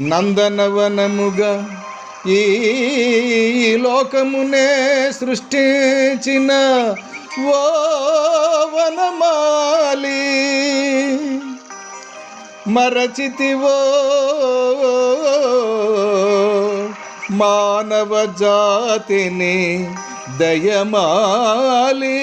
నందనవనముగా ఈ లోకమునే సృష్టించిన ఓ వనమాలి. మరచితివో మానవ జాతిని దయమాలి.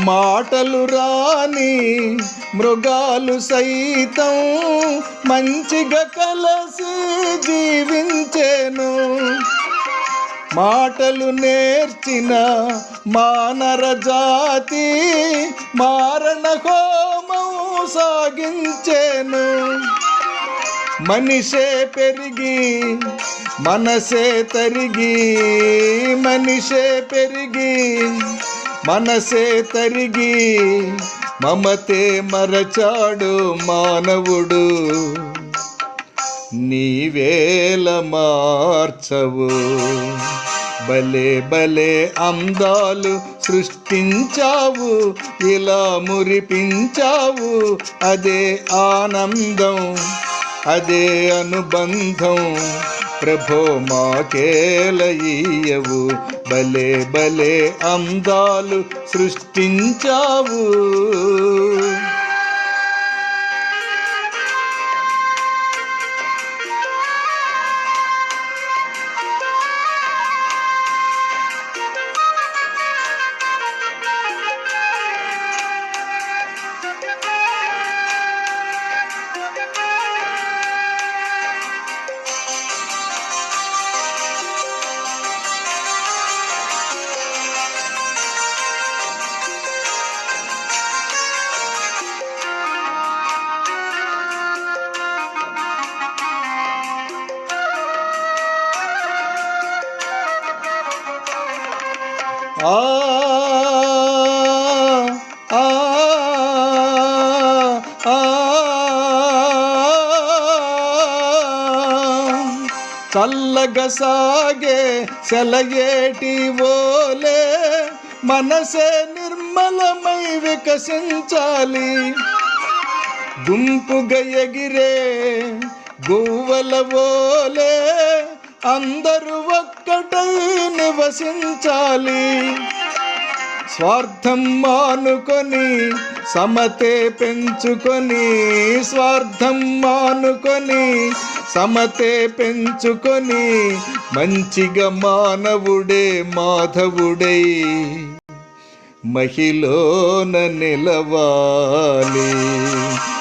మాటలు రాని మృగాలు సైతం మంచిగా కలసి జీవించేను. మాటలు నేర్చిన మానర జాతి మారణ హోమం సాగించేను. మనిషే పెరిగి మనసే తరిగి మనిషే పెరిగి మనసే తరిగి మమతే మరచాడు మానవుడు. నీవేల మార్చవు. భలే భలే అందాలు సృష్టించావు. ఇలా మురిపించావు. అదే ఆనందం అదే అనుబంధం. ప్రభో మాకేలయ్యవు. భలే భలే అందాలు సృష్టించావు. ఆ చల్లగా సాగే సెలయేటి ఓలే మనసే నిర్మలమై వికసించాలి. గుంపుగా ఎగిరే గువ్వల ఓలే అందరూ ఒక్కటై నివసించాలి. స్వార్థం మానుకొని సమతే పెంచుకొని స్వార్థం మానుకొని సమతే పెంచుకొని మంచిగా మానవుడే మాధవుడై. మహిళన నిలవాలి.